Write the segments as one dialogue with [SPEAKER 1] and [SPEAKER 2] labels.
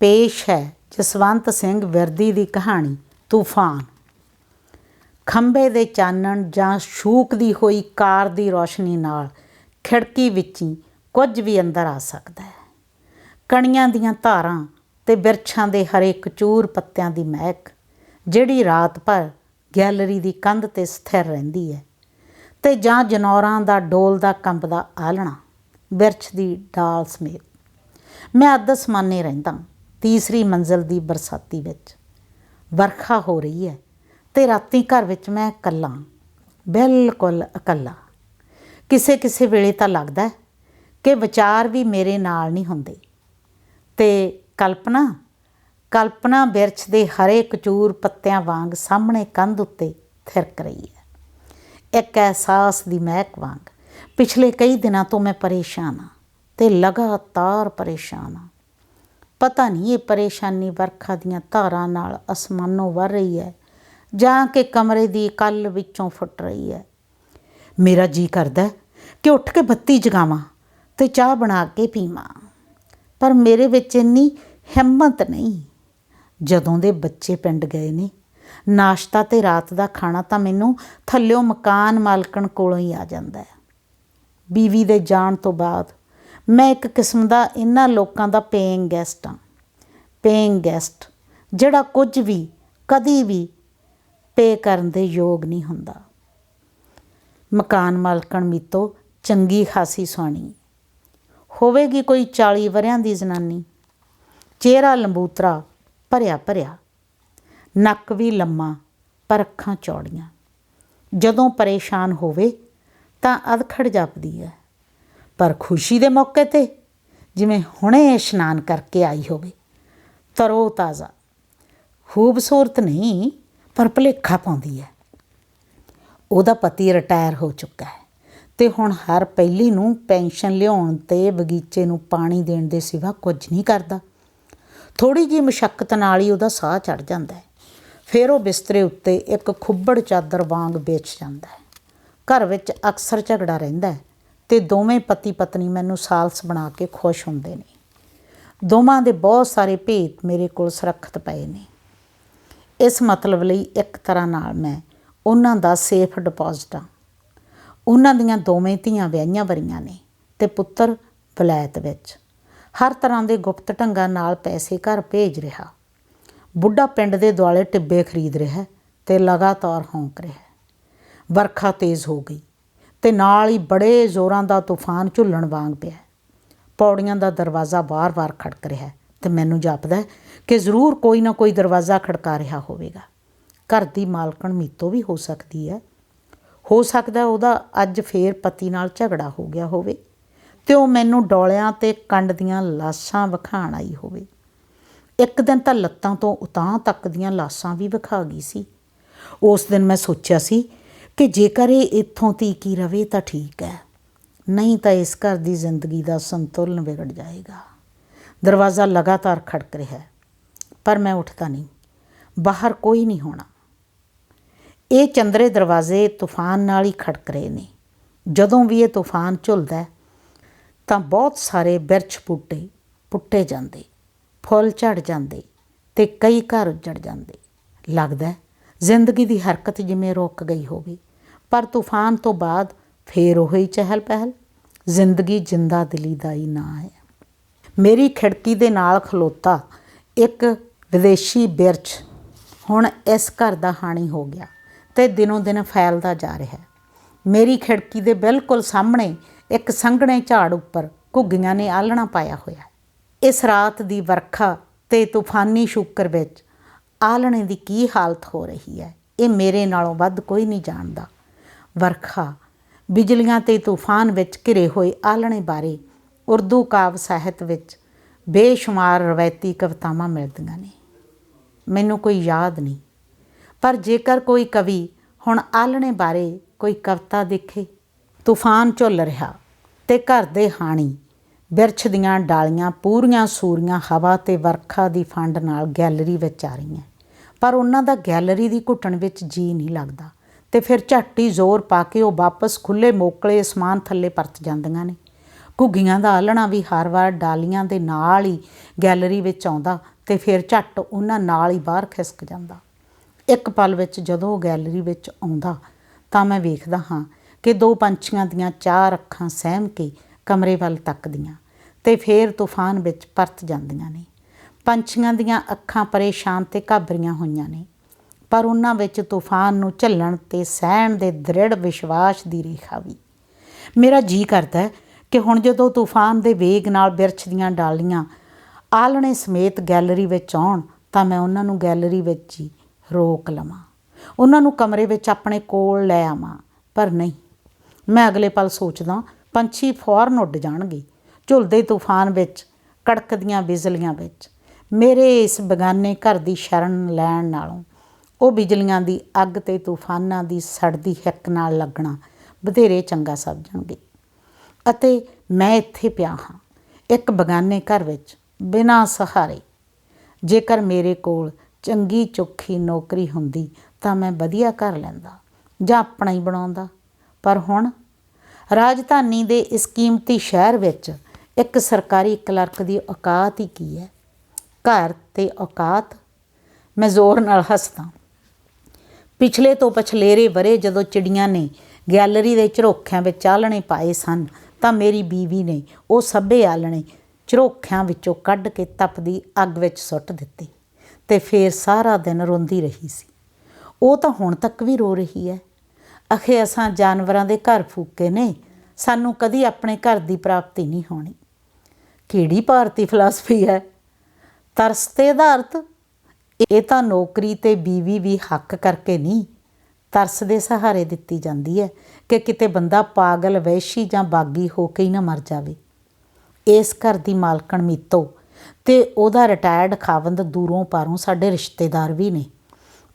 [SPEAKER 1] ਪੇਸ਼ ਹੈ ਜਸਵੰਤ ਸਿੰਘ ਵਿਰਦੀ ਦੀ ਕਹਾਣੀ, ਤੂਫਾਨ। ਖੰਬੇ ਦੇ ਚਾਨਣ ਜਾਂ ਸ਼ੂਕਦੀ ਹੋਈ ਕਾਰ ਦੀ ਰੋਸ਼ਨੀ ਨਾਲ ਖਿੜਕੀ ਵਿੱਚ ਕੁਝ ਵੀ ਅੰਦਰ ਆ ਸਕਦਾ ਹੈ। ਕਣੀਆਂ ਦੀਆਂ ਧਾਰਾਂ ਤੇ ਬਿਰਛਾਂ ਦੇ ਹਰੇ ਕਚੂਰ ਪੱਤਿਆਂ ਦੀ ਮਹਿਕ, ਜਿਹੜੀ ਰਾਤ ਭਰ ਗੈਲਰੀ ਦੀ ਕੰਧ ਤੇ ਸਥਿਰ ਰਹਿੰਦੀ ਹੈ, ਤੇ ਜਾਂ ਜਨੌਰਾਂ ਦਾ ਡੋਲ ਡੋਲਦਾ ਕੰਬਦਾ ਆਲਣਾ ਬਿਰਛ ਦੀ ਡਾਲ ਸਮੇਤ। ਮੈਂ ਅੱਧ ਅਸਮਾਨੇ ਰਹਿੰਦਾ ਤੀਸਰੀ ਮੰਜ਼ਲ ਦੀ ਬਰਸਾਤੀ ਵਿੱਚ। ਵਰਖਾ ਹੋ ਰਹੀ ਹੈ ਤੇ ਰਾਤੀ ਘਰ ਵਿੱਚ ਮੈਂ ਇਕੱਲਾ ਬਿਲਕੁਲ ਇਕੱਲਾ। ਕਿਸੇ ਕਿਸੇ ਵੇਲੇ ਤਾਂ ਲੱਗਦਾ ਕਿ ਵਿਚਾਰ ਵੀ ਮੇਰੇ ਨਾਲ ਨਹੀਂ ਹੁੰਦੇ। ਤੇ ਕਲਪਨਾ ਕਲਪਨਾ ਬਿਰਛ ਦੇ ਹਰੇ ਕਚੂਰ ਪੱਤਿਆਂ ਵਾਂਗ ਸਾਹਮਣੇ ਕੰਧ ਉੱਤੇ ਥਿਰਕ ਰਹੀ ਹੈ। ਇੱਕ ਅਹਿਸਾਸ ਦੀ ਮਹਿਕ ਵਾਂਗ ਪਿਛਲੇ ਕਈ ਦਿਨਾਂ ਤੋਂ ਮੈਂ ਪਰੇਸ਼ਾਨ ਹਾਂ ਤੇ ਲਗਾਤਾਰ ਪਰੇਸ਼ਾਨ ਹਾਂ। ਪਤਾ ਨਹੀਂ ਇਹ ਪਰੇਸ਼ਾਨੀ ਵਰਖਾ ਦੀਆਂ ਧਾਰਾਂ ਨਾਲ ਅਸਮਾਨੋਂ ਵਰ ਰਹੀ ਹੈ ਜਾਂ ਕਿ ਕਮਰੇ ਦੀ ਕੱਲ ਵਿੱਚੋਂ ਫੁੱਟ ਰਹੀ ਹੈ। ਮੇਰਾ ਜੀ ਕਰਦਾ ਕਿ ਉੱਠ ਕੇ ਬੱਤੀ ਜਗਾਵਾਂ ਤੇ ਚਾਹ ਬਣਾ ਕੇ ਪੀਵਾਂ। ਪਰ ਮੇਰੇ ਵਿੱਚ ਇੰਨੀ ਹਿੰਮਤ ਨਹੀਂ। ਜਦੋਂ ਦੇ ਬੱਚੇ ਪਿੰਡ ਗਏ ਨੇ, ਨਾਸ਼ਤਾ ਤੇ ਰਾਤ ਦਾ ਖਾਣਾ ਤਾਂ ਮੈਨੂੰ ਥੱਲਿਓ ਮਕਾਨ ਮਾਲਕਣ ਕੋਲੋਂ ਹੀ ਆ ਜਾਂਦਾ ਹੈ। ਬੀਵੀ ਦੇ ਜਾਣ ਤੋਂ ਬਾਅਦ ਮੈਂ ਇੱਕ ਕਿਸਮ ਦਾ ਇਹਨਾਂ ਲੋਕਾਂ ਦਾ ਪੇਇੰਗ ਗੈਸਟ ਹਾਂ। ਪੇਇੰਗ ਗੈਸਟ ਜਿਹੜਾ ਕੁਝ ਵੀ, ਕਦੀ ਵੀ ਪੇ ਕਰਨ ਦੇ ਯੋਗ ਨਹੀਂ ਹੁੰਦਾ। ਮਕਾਨ ਮਾਲਕਣ ਮੀਤੋ ਚੰਗੀ ਖਾਸੀ ਸੋਹਣੀ ਹੋਵੇਗੀ ਕੋਈ 40 ਵਰਿਆਂ ਦੀ ਜ਼ਨਾਨੀ। ਚਿਹਰਾ ਲੰਬੂਤਰਾ, ਭਰਿਆ ਭਰਿਆ। ਨੱਕ ਵੀ ਲੰਮਾ, ਪਰ ਅੱਖਾਂ ਚੌੜੀਆਂ। ਜਦੋਂ ਪਰੇਸ਼ਾਨ ਹੋਵੇ ਤਾਂ ਅਧਖੜ ਜਾਪਦੀ ਹੈ। ਪਰ ਖੁਸ਼ੀ ਦੇ ਮੌਕੇ ਤੇ ਜਿਵੇਂ ਹੁਣੇ ਇਸ਼ਨਾਨ ਕਰਕੇ ਆਈ ਹੋਵੇ। ਤਰੋ ਤਾਜ਼ਾ। ਖੂਬਸੂਰਤ ਨਹੀਂ, ਪਰ ਭੁਲੇਖਾ ਪਾਉਂਦੀ ਹੈ। ਉਹਦਾ ਪਤੀ ਰਿਟਾਇਰ ਹੋ ਚੁੱਕਾ ਹੈ ਤੇ ਹੁਣ ਹਰ ਪਹਿਲੀ ਨੂੰ ਪੈਨਸ਼ਨ ਲਿਆਉਣ ਤੇ ਬਗੀਚੇ ਨੂੰ ਪਾਣੀ ਦੇਣ ਦੇ ਸਿਵਾ ਕੁਝ ਨਹੀਂ ਕਰਦਾ। ਥੋੜੀ ਜੀ ਮੁਸ਼ਕਲ ਨਾਲ ਹੀ ਉਹਦਾ ਸਾਹ ਚੜ ਜਾਂਦਾ ਹੈ। ਫਿਰ ਉਹ ਬਿਸਤਰੇ ਉੱਤੇ ਇੱਕ ਖੁੱਬੜ ਚਾਦਰ ਵਾਂਗ ਵੇਚ ਜਾਂਦਾ ਹੈ। ਘਰ ਵਿੱਚ ਅਕਸਰ ਝਗੜਾ ਰਹਿੰਦਾ ਹੈ। ਤੇ ਦੋਵੇਂ ਪਤੀ ਪਤਨੀ ਮੈਨੂੰ ਸਾਲਸ ਬਣਾ ਕੇ ਖੁਸ਼ ਹੁੰਦੇ ਨੇ। ਦੋਵਾਂ ਦੇ ਬਹੁਤ ਸਾਰੇ ਭੇਤ ਮੇਰੇ ਕੋਲ ਸੁਰੱਖਿਅਤ ਪਏ ਨੇ। ਇਸ ਮਤਲਬ ਲਈ ਇੱਕ ਤਰ੍ਹਾਂ ਨਾਲ ਮੈਂ ਉਹਨਾਂ ਦਾ ਸੇਫ ਡਿਪੋਜ਼ਿਟ ਹਾਂ। ਉਹਨਾਂ ਦੀਆਂ ਦੋਵੇਂ ਧੀਆਂ ਵਿਆਹੀਆਂ ਵਰੀਆਂ ਨੇ ਤੇ ਪੁੱਤਰ ਵਲਾਇਤ ਵਿੱਚ। ਹਰ ਤਰ੍ਹਾਂ ਦੇ ਗੁਪਤ ਢੰਗਾਂ ਨਾਲ ਪੈਸੇ ਘਰ ਭੇਜ ਰਿਹਾ। ਬੁੱਢਾ ਪਿੰਡ ਦੇ ਦੁਆਲੇ ਟਿੱਬੇ ਖਰੀਦ ਰਿਹਾ ਤੇ ਲਗਾਤਾਰ ਹੌਂਕ ਰਿਹਾ। ਵਰਖਾ ਤੇਜ਼ ਹੋ ਗਈ। ਤੇ ਨਾਲ ਹੀ ਬੜੇ ਜ਼ੋਰਾਂ ਦਾ ਤੂਫਾਨ ਝੁੱਲਣ ਵਾਂਗ ਪਿਆ ਪੌੜੀਆਂ ਦਾ ਦਰਵਾਜ਼ਾ ਬਾਰ-ਬਾਰ ਖੜਕ ਰਿਹਾ ਤੇ ਮੈਨੂੰ ਜਾਪਦਾ ਕਿ ਜ਼ਰੂਰ ਕੋਈ ਨਾ ਕੋਈ ਦਰਵਾਜ਼ਾ ਖੜਕਾ ਰਿਹਾ ਹੋਵੇਗਾ। ਘਰ ਦੀ ਮਾਲਕਣ ਮੀਤੋ ਵੀ ਹੋ ਸਕਦੀ ਹੈ। ਹੋ ਸਕਦਾ ਉਹਦਾ ਅੱਜ ਫੇਰ ਪਤੀ ਨਾਲ ਝਗੜਾ ਹੋ ਗਿਆ ਹੋਵੇ ਤੇ ਉਹ ਮੈਨੂੰ ਡੋਲਿਆਂ ਤੇ ਕੰਡ ਦੀਆਂ ਲਾਸ਼ਾਂ ਵਿਖਾਣ ਆਈ ਹੋਵੇ। ਇੱਕ ਦਿਨ ਤਾਂ ਲੱਤਾਂ ਤੋਂ ਉਤਾਂ ਤੱਕ ਦੀਆਂ ਲਾਸ਼ਾਂ ਵੀ ਵਿਖਾ ਗਈ ਸੀ। ਉਸ ਦਿਨ ਮੈਂ ਸੋਚਿਆ ਸੀ ਕਿ ਜੇਕਰ ਇਹ ਇੱਥੋਂ ਤੀਕੀ ਰਵੇ ਤਾਂ ਠੀਕ ਹੈ, ਨਹੀਂ ਤਾਂ ਇਸ ਘਰ ਦੀ ਜ਼ਿੰਦਗੀ ਦਾ ਸੰਤੁਲਨ ਵਿਗੜ ਜਾਏਗਾ। ਦਰਵਾਜ਼ਾ ਲਗਾਤਾਰ ਖੜਕ ਰਿਹਾ ਹੈ, ਪਰ ਮੈਂ ਉੱਠਦਾ ਨਹੀਂ, ਬਾਹਰ ਕੋਈ ਨਹੀਂ ਹੋਣਾ। ਇਹ ਚੰਦਰੇ ਦਰਵਾਜ਼ੇ ਤੂਫਾਨ ਨਾਲ ਹੀ ਖੜਕ ਰਹੇ ਨੇ। ਜਦੋਂ ਵੀ ਇਹ ਤੂਫਾਨ ਝੁੱਲਦਾ ਤਾਂ ਬਹੁਤ ਸਾਰੇ ਬਿਰਛ ਬੂਟੇ ਪੁੱਟੇ ਜਾਂਦੇ, ਫੁੱਲ ਝੜ ਜਾਂਦੇ ਤੇ ਕਈ ਘਰ ਉੱਜੜ ਜਾਂਦੇ। ਲੱਗਦਾ ਜ਼ਿੰਦਗੀ ਦੀ ਹਰਕਤ ਜਿਵੇਂ ਰੁਕ ਗਈ ਹੋਵੇ। ਪਰ ਤੂਫਾਨ ਤੋਂ ਬਾਅਦ ਫੇਰ ਉਹੀ ਚਹਿਲ ਪਹਿਲ, ਜ਼ਿੰਦਗੀ ਜਿੰਦਾ ਦਿਲੀ ਦਾ ਹੀ ਨਾਂ ਹੈ। ਮੇਰੀ ਖਿੜਕੀ ਦੇ ਨਾਲ ਖਲੋਤਾ ਇੱਕ ਵਿਦੇਸ਼ੀ ਬਿਰਛ ਹੁਣ ਇਸ ਘਰ ਦਾ ਹਾਣੀ ਹੋ ਗਿਆ ਤੇ ਦਿਨੋਂ ਦਿਨ ਫੈਲਦਾ ਜਾ ਰਿਹਾ। ਹੈ ਮੇਰੀ ਖਿੜਕੀ ਦੇ ਬਿਲਕੁਲ ਸਾਹਮਣੇ ਇੱਕ ਸੰਘਣੇ ਝਾੜ ਉੱਪਰ ਘੁੱਗੀਆਂ ਨੇ ਆਲਣਾ ਪਾਇਆ ਹੋਇਆ। ਹੈ ਇਸ ਰਾਤ ਦੀ ਵਰਖਾ ਤੇ ਤੂਫਾਨੀ ਸ਼ੂਕਰ ਵਿੱਚ ਆਲਣੇ ਦੀ ਕੀ ਹਾਲਤ ਹੋ ਰਹੀ ਹੈ, ਇਹ ਮੇਰੇ ਨਾਲੋਂ ਵੱਧ ਕੋਈ ਨਹੀਂ ਜਾਣਦਾ। ਵਰਖਾ। ਬਿਜਲੀਆਂ ਤੇ ਤੂਫਾਨ ਵਿੱਚ ਘਿਰੇ ਹੋਏ ਆਲਣੇ ਬਾਰੇ ਉਰਦੂ ਕਾਵ ਸਾਹਿਤ ਵਿੱਚ ਬੇਸ਼ੁਮਾਰ ਰਵਾਇਤੀ ਕਵਿਤਾਵਾਂ ਮਿਲਦੀਆਂ ਨੇ। ਮੈਨੂੰ ਕੋਈ ਯਾਦ ਨਹੀਂ। ਪਰ ਜੇਕਰ ਕੋਈ ਕਵੀ ਹੁਣ ਆਲਣੇ ਬਾਰੇ ਕੋਈ ਕਵਿਤਾ ਦੇਖੇ, ਤੂਫਾਨ ਝੁੱਲ ਰਿਹਾ ਤੇ ਘਰ ਦੇ ਹਾਣੀ ਬਿਰਛ ਦੀਆਂ ਡਾਲੀਆਂ ਪੂਰੀਆਂ ਸੂਰੀਆਂ ਹਵਾ ਤੇ ਵਰਖਾ ਦੀ ਫੰਡ ਨਾਲ ਗੈਲਰੀ ਵਿੱਚ ਆ ਰਹੀਆਂ, ਪਰ ਉਹਨਾਂ ਦਾ ਗੈਲਰੀ ਦੀ ਘੁੱਟਣ ਵਿੱਚ ਜੀ ਨਹੀਂ ਲੱਗਦਾ। ਤੇ ਫਿਰ ਝੱਟੀ ਜ਼ੋਰ ਪਾ ਕੇ ਉਹ ਵਾਪਸ ਖੁੱਲੇ ਮੋਕਲੇ ਅਸਮਾਨ ਥੱਲੇ ਪਰਤ ਜਾਂਦੀਆਂ ਨੇ। ਘੁੱਗੀਆਂ ਦਾ ਆਲਣਾ ਵੀ ਹਰ ਵਾਰ ਡਾਲੀਆਂ ਦੇ ਨਾਲ ਹੀ ਗੈਲਰੀ ਵਿੱਚ ਆਉਂਦਾ ਤੇ ਫਿਰ ਝੱਟ ਉਹਨਾਂ ਨਾਲ ਹੀ ਬਾਹਰ ਖਿਸਕ ਜਾਂਦਾ। ਇੱਕ ਪਲ ਵਿੱਚ ਜਦੋਂ ਉਹ ਗੈਲਰੀ ਵਿੱਚ ਆਉਂਦਾ ਤਾਂ ਮੈਂ ਵੇਖਦਾ ਹਾਂ ਕਿ ਦੋ ਪੰਛੀਆਂ ਦੀਆਂ ਚਾਰ ਅੱਖਾਂ ਸਹਿਮ ਕੇ ਕਮਰੇ ਵੱਲ ਤੱਕਦੀਆਂ ਤੇ ਫੇਰ ਤੂਫਾਨ ਵਿੱਚ ਪਰਤ ਜਾਂਦੀਆਂ ਨੇ। ਪੰਛੀਆਂ ਦੀਆਂ ਅੱਖਾਂ ਪਰੇਸ਼ਾਨ ਤੇ ਘਾਬਰੀਆਂ ਹੋਈਆਂ ਨੇ। ਪਰ ਉਹਨਾਂ ਵਿੱਚ ਤੂਫਾਨ ਨੂੰ ਝੱਲਣ ਤੇ ਸਹਿਣ ਦੇ ਦ੍ਰਿੜ ਵਿਸ਼ਵਾਸ ਦੀ ਰੇਖਾ ਵੀ। ਮੇਰਾ ਜੀ ਕਰਦਾ ਹੈ ਕਿ ਹੁਣ ਜਦੋਂ ਤੂਫਾਨ ਦੇ ਵੇਗ ਨਾਲ ਬਿਰਛ ਦੀਆਂ ਡਾਲੀਆਂ ਆਲਣੇ ਸਮੇਤ ਗੈਲਰੀ ਵਿੱਚ ਆਉਣ, ਤਾਂ ਮੈਂ ਉਹਨਾਂ ਨੂੰ ਗੈਲਰੀ ਵਿੱਚ ਹੀ ਰੋਕ ਲਵਾਂ। ਉਹਨਾਂ ਨੂੰ ਕਮਰੇ ਵਿੱਚ ਆਪਣੇ ਕੋਲ ਲੈ ਆਵਾਂ। ਪਰ ਨਹੀਂ, ਮੈਂ ਅਗਲੇ ਪਲ ਸੋਚਦਾ ਪੰਛੀ ਫੌਰਨ ਉੱਡ ਜਾਣਗੇ, ਝੁਲਦੇ ਤੂਫਾਨ ਵਿੱਚ, ਕੜਕਦੀਆਂ ਬਿਜਲੀਆਂ ਵਿੱਚ। ਮੇਰੇ ਇਸ ਬਗਾਨੇ ਘਰ ਦੀ ਸ਼ਰਨ ਲੈਣ ਨਾਲੋਂ ਉਹ ਬਿਜਲੀਆਂ ਦੀ ਅੱਗ ਤੇ ਤੂਫਾਨਾਂ ਦੀ ਸੜਦੀ ਹਿੱਕ ਨਾਲ ਲੱਗਣਾ ਬਥੇਰੇ ਚੰਗਾ ਸਮਝਣਗੇ ਅਤੇ ਮੈਂ ਇੱਥੇ ਪਿਆ ਹਾਂ, ਇੱਕ ਬਗਾਨੇ ਘਰ ਵਿੱਚ, ਬਿਨਾਂ ਸਹਾਰੇ। ਜੇਕਰ ਮੇਰੇ ਕੋਲ ਚੰਗੀ ਚੋਖੀ ਨੌਕਰੀ ਹੁੰਦੀ ਤਾਂ ਮੈਂ ਵਧੀਆ ਕਰ ਲੈਂਦਾ ਜਾਂ ਆਪਣਾ ਹੀ ਬਣਾਉਂਦਾ। ਪਰ ਹੁਣ ਰਾਜਧਾਨੀ ਦੇ ਇਸ ਕੀਮਤੀ ਸ਼ਹਿਰ ਵਿੱਚ ਇੱਕ ਸਰਕਾਰੀ ਕਲਰਕ ਦੀ ਔਕਾਤ ਹੀ ਕੀ ਹੈ? ਘਰ ਤੇ ਔਕਾਤ? ਮੈਂ ਜ਼ੋਰ ਨਾਲ ਹੱਸਦਾ। ਪਿਛਲੇ ਤੋਂ ਪਛਲੇਰੇ ਵਰੇ ਜਦੋਂ ਚਿੜੀਆਂ ਨੇ ਗੈਲਰੀ ਦੇ ਝਰੋਖਿਆਂ ਵਿੱਚ ਆਲਣੇ ਪਾਏ ਸਨ, ਤਾਂ ਮੇਰੀ ਬੀਵੀ ਨੇ ਉਹ ਸੱਭੇ ਆਲਣੇ ਝਰੋਖਿਆਂ ਵਿੱਚੋਂ ਕੱਢ ਕੇ ਤਪਦੀ ਅੱਗ ਵਿੱਚ ਸੁੱਟ ਦਿੱਤੇ ਤੇ ਫੇਰ ਸਾਰਾ ਦਿਨ ਰੋਂਦੀ ਰਹੀ ਸੀ। ਉਹ ਤਾਂ ਹੁਣ ਤੱਕ ਵੀ ਰੋ ਰਹੀ ਹੈ। ਅਖੇ ਅਸਾਂ ਜਾਨਵਰਾਂ ਦੇ ਘਰ ਫੂਕੇ ਨੇ, ਸਾਨੂੰ ਕਦੀ ਆਪਣੇ ਘਰ ਦੀ ਪ੍ਰਾਪਤੀ ਨਹੀਂ ਹੋਣੀ। ਕਿਹੜੀ ਭਾਰਤੀ ਫਿਲਾਸਫੀ ਹੈ? ਤਰਸ ਤੇ ਆਧਾਰਿਤ ਇਹ ਤਾਂ ਨੌਕਰੀ ਤੇ ਬੀਵੀ ਵੀ ਹੱਕ ਕਰਕੇ ਨਹੀਂ, ਤਰਸ ਦੇ ਸਹਾਰੇ ਦਿੱਤੀ ਜਾਂਦੀ ਹੈ ਕਿ ਕਿਤੇ ਬੰਦਾ ਪਾਗਲ ਵੈਸ਼ੀ ਜਾਂ ਬਾਗੀ ਹੋ ਕੇ ਹੀ ਨਾ ਮਰ ਜਾਵੇ। ਇਸ ਘਰ ਦੀ ਮਾਲਕਣ ਮੀਤੋ ਤੇ ਉਹਦਾ ਰਿਟਾਇਰਡ ਖਾਵੰਦ ਦੂਰੋਂ ਪਾਰੋਂ ਸਾਡੇ ਰਿਸ਼ਤੇਦਾਰ ਵੀ ਨੇ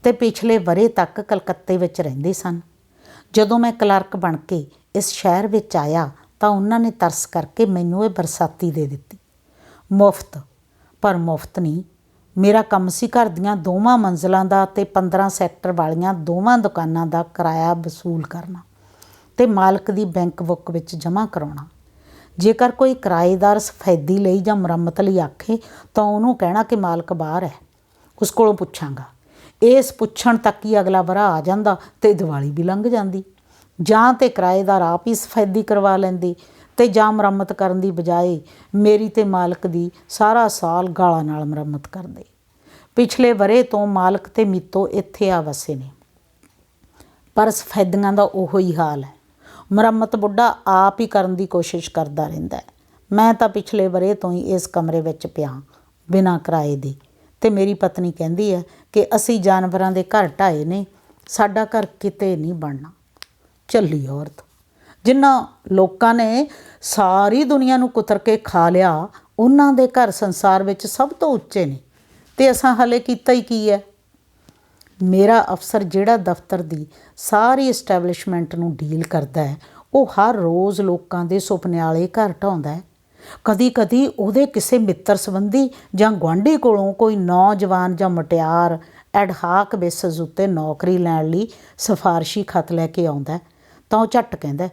[SPEAKER 1] ਤੇ ਪਿਛਲੇ ਵਰੇ ਤੱਕ ਕਲਕੱਤੇ ਵਿੱਚ ਰਹਿੰਦੇ ਸਨ। ਜਦੋਂ ਮੈਂ ਕਲਰਕ ਬਣ ਕੇ ਇਸ ਸ਼ਹਿਰ ਵਿੱਚ ਆਇਆ ਤਾਂ ਉਹਨਾਂ ਨੇ ਤਰਸ ਕਰਕੇ ਮੈਨੂੰ ਇਹ ਬਰਸਾਤੀ ਦੇ ਦਿੱਤੀ। ਮੁਫਤ, ਪਰ ਮੁਫਤ ਨਹੀਂ ਮੇਰਾ ਕੰਮ ਸੀ ਘਰ ਦੀਆਂ ਦੋਵਾਂ ਮੰਜ਼ਲਾਂ ਦਾ ਤੇ 15 ਸੈਕਟਰ ਵਾਲੀਆਂ ਦੋਵਾਂ ਦੁਕਾਨਾਂ ਦਾ ਕਿਰਾਇਆ ਵਸੂਲ ਕਰਨਾ ਤੇ ਮਾਲਕ ਦੀ ਬੈਂਕ ਬੁੱਕ ਵਿੱਚ ਜਮ੍ਹਾਂ ਕਰਾਉਣਾ। ਜੇਕਰ ਕੋਈ ਕਿਰਾਏਦਾਰ ਸਫੈਦੀ ਲਈ ਜਾਂ ਮੁਰੰਮਤ ਲਈ ਆਖੇ ਤਾਂ ਉਹਨੂੰ ਕਹਿਣਾ ਕਿ ਮਾਲਕ ਬਾਹਰ ਹੈ, ਉਸ ਕੋਲੋਂ ਪੁੱਛਾਂਗਾ। ਇਸ ਪੁੱਛਣ ਤੱਕ ਹੀ ਅਗਲਾ ਵਰਾ ਆ ਜਾਂਦਾ ਤੇ ਦੀਵਾਲੀ ਵੀ ਲੰਘ ਜਾਂਦੀ। ਜਾਂ ਤੇ ਕਿਰਾਏਦਾਰ ਆਪ ਹੀ ਸਫੈਦੀ ਕਰਵਾ ਲੈਂਦੇ। ਤੇ ਜਾਂ ਮੁਰੰਮਤ ਕਰਨ ਦੀ ਬਜਾਏ ਮੇਰੀ ਤੇ ਮਾਲਕ ਦੀ ਸਾਰਾ ਸਾਲ ਗਾਲਾਂ ਨਾਲ ਮੁਰੰਮਤ ਕਰਦੇ। ਪਿਛਲੇ ਵਰੇ ਤੋਂ ਮਾਲਕ ਤੇ ਮੀਤੋ ਇੱਥੇ ਆ ਵਸੇ ਨੇ। ਪਰ ਸਫੈਦੀਆਂ ਦਾ ਉਹੋ ਹੀ ਹਾਲ ਹੈ। ਮੁਰੰਮਤ ਬੁੱਢਾ ਆਪ ਹੀ ਕਰਨ ਦੀ ਕੋਸ਼ਿਸ਼ ਕਰਦਾ ਰਹਿੰਦਾ ਹੈ। ਮੈਂ ਤਾਂ ਪਿਛਲੇ ਵਰੇ ਤੋਂ ਹੀ ਇਸ ਕਮਰੇ ਵਿੱਚ ਪਿਆ ਬਿਨਾਂ ਕਿਰਾਏ ਦੇ। ਤੇ ਮੇਰੀ ਪਤਨੀ ਕਹਿੰਦੀ ਹੈ ਕਿ ਅਸੀਂ ਜਾਨਵਰਾਂ ਦੇ ਘਰ ਢਾਏ ਨੇ, ਸਾਡਾ ਘਰ ਕਿਤੇ ਨਹੀਂ ਬਣਨਾ। ਚੱਲੀ ਔਰਤ। ਜਿਨ੍ਹਾਂ ਲੋਕਾਂ ਨੇ ਸਾਰੀ ਦੁਨੀਆ ਨੂੰ ਕੁਤਰ ਕੇ ਖਾ ਲਿਆ, ਉਹਨਾਂ ਦੇ ਘਰ ਸੰਸਾਰ ਵਿੱਚ ਸਭ ਤੋਂ ਉੱਚੇ ਨੇ। ਤੇ ਅਸਾਂ ਹਲੇ ਕੀਤਾ ਹੀ ਕੀ ਹੈ? ਮੇਰਾ ਅਫਸਰ ਜਿਹੜਾ ਦਫ਼ਤਰ ਦੀ ਸਾਰੀ ਐਸਟੈਬਲਿਸ਼ਮੈਂਟ ਨੂੰ ਡੀਲ ਕਰਦਾ ਹੈ, ਉਹ ਹਰ ਰੋਜ਼ ਲੋਕਾਂ ਦੇ ਸੁਪਨੇ ਵਾਲੇ ਘਰ ਢਾਉਂਦਾ ਹੈ। ਕਦੀ ਕਦੀ ਉਹਦੇ ਕਿਸੇ ਮਿੱਤਰ ਸੰਬੰਧੀ ਜਾਂ ਗੁਆਂਢੀ ਕੋਲੋਂ ਕੋਈ ਨੌਜਵਾਨ ਜਾਂ ਮਟਿਆਰ ਐਡਹਾਕ ਬੇਸਿਸ ਉੱਤੇ ਨੌਕਰੀ ਲੈਣ ਲਈ ਸਿਫਾਰਸ਼ੀ ਖਤ ਲੈ ਕੇ ਆਉਂਦਾ ਤਾਂ ਉਹ ਝੱਟ ਕਹਿੰਦਾ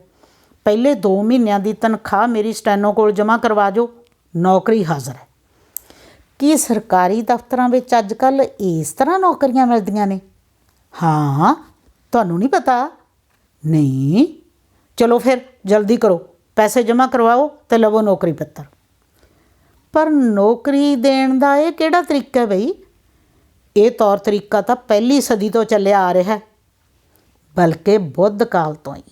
[SPEAKER 1] ਪਹਿਲੇ 2 ਮਹੀਨਿਆਂ ਦੀ ਤਨਖਾਹ ਮੇਰੀ ਸਟੈਨੋ ਕੋਲ ਜਮ੍ਹਾਂ ਕਰਵਾ ਜੋ ਨੌਕਰੀ ਹਾਜ਼ਰ ਹੈ। ਕੀ ਸਰਕਾਰੀ ਦਫ਼ਤਰਾਂ ਵਿੱਚ ਅੱਜ ਕੱਲ ਇਸ ਤਰ੍ਹਾਂ ਨੌਕਰੀਆਂ ਮਿਲਦੀਆਂ ਨੇ? ਹਾਂ, ਤੁਹਾਨੂੰ ਨਹੀਂ ਪਤਾ? ਨਹੀਂ। ਚਲੋ ਫਿਰ, ਜਲਦੀ ਕਰੋ। ਪੈਸੇ ਜਮ੍ਹਾਂ ਕਰਵਾਓ ਤੇ ਲਵੋ ਨੌਕਰੀ ਪੱਤਰ। ਪਰ ਨੌਕਰੀ ਦੇਣ ਦਾ ਇਹ ਕਿਹੜਾ ਤਰੀਕਾ ਹੈ ਬਈ? ਇਹ ਤੌਰ ਤਰੀਕਾ ਤਾਂ ਪਹਿਲੀ ਸਦੀ ਤੋਂ ਚੱਲਿਆ ਆ ਰਿਹਾ ਹੈ। ਬਲਕਿ ਬੁੱਧ ਕਾਲ ਤੋਂ ਹੀ।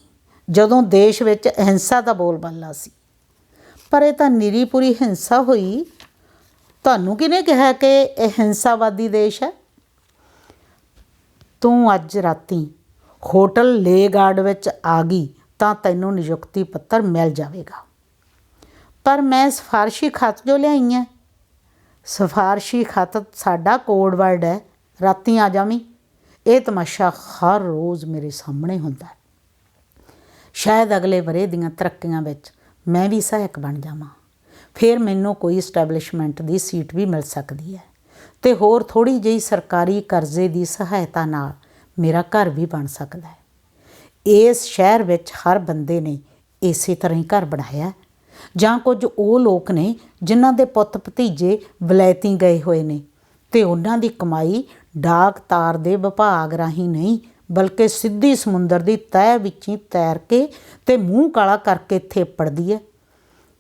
[SPEAKER 1] ਜਦੋਂ ਦੇਸ਼ ਵਿੱਚ ਅਹਿੰਸਾ ਦਾ ਬੋਲਬਾਲਾ ਸੀ। ਪਰ ਇਹ ਤਾਂ ਨਿਰੀ ਪੂਰੀ ਹਿੰਸਾ ਹੋਈ। ਤੁਹਾਨੂੰ ਕਿਹਨੇ ਕਿਹਾ ਕਿ ਇਹ ਹਿੰਸਾਵਾਦੀ ਦੇਸ਼ ਹੈ? ਤੂੰ ਅੱਜ ਰਾਤੀ ਹੋਟਲ ਲੇਗਾਰਡ ਵਿੱਚ ਆ ਗਈ ਤਾਂ ਤੈਨੂੰ ਨਿਯੁਕਤੀ ਪੱਤਰ ਮਿਲ ਜਾਵੇਗਾ। ਪਰ ਮੈਂ ਸਿਫਾਰਸ਼ੀ ਖਤ ਜੋ ਲਿਆਈ ਹੈ। ਸਿਫਾਰਸ਼ੀ ਖਤ ਸਾਡਾ ਕੋਡ ਵਰਡ ਹੈ। ਰਾਤੀ ਆ ਜਾਵੀਂ। ਇਹ ਤਮਾਸ਼ਾ ਹਰ ਰੋਜ਼ ਮੇਰੇ ਸਾਹਮਣੇ ਹੁੰਦਾ ਸ਼ਾਇਦ ਅਗਲੇ ਵਰੇ ਦੀਆਂ ਤਰੱਕੀਆਂ ਵਿੱਚ ਮੈਂ ਵੀ ਸਹਾਇਕ ਬਣ ਜਾਵਾਂ। ਫਿਰ ਮੈਨੂੰ ਕੋਈ ਸਟੈਬਲਿਸ਼ਮੈਂਟ ਦੀ ਸੀਟ ਵੀ ਮਿਲ ਸਕਦੀ ਹੈ ਤੇ ਹੋਰ ਥੋੜੀ ਜਿਹੀ ਸਰਕਾਰੀ ਕਰਜ਼ੇ ਦੀ ਸਹਾਇਤਾ ਨਾਲ ਮੇਰਾ ਘਰ ਵੀ ਬਣ ਸਕਦਾ ਹੈ। ਇਸ ਸ਼ਹਿਰ ਵਿੱਚ ਹਰ ਬੰਦੇ ਨੇ ਇਸੇ ਤਰ੍ਹਾਂ ਹੀ ਘਰ ਬਣਾਇਆ ਜਾਂ ਕੁਝ ਉਹ ਲੋਕ ਨੇ ਜਿਨ੍ਹਾਂ ਦੇ ਪੁੱਤ ਭਤੀਜੇ ਵਲੈਤੀ ਗਏ ਹੋਏ ਨੇ ਤੇ ਉਹਨਾਂ ਦੀ ਕਮਾਈ ਡਾਕ ਤਾਰ ਦੇ ਵਿਭਾਗ ਰਾਹੀਂ ਨਹੀਂ ਬਲਕਿ ਸਿੱਧੀ ਸਮੁੰਦਰ ਦੀ ਤਹਿ ਵਿੱਚ ਹੀ ਤੈਰ ਕੇ ਤੇ ਮੂੰਹ ਕਾਲਾ ਕਰਕੇ ਥੇਪੜਦੀ ਹੈ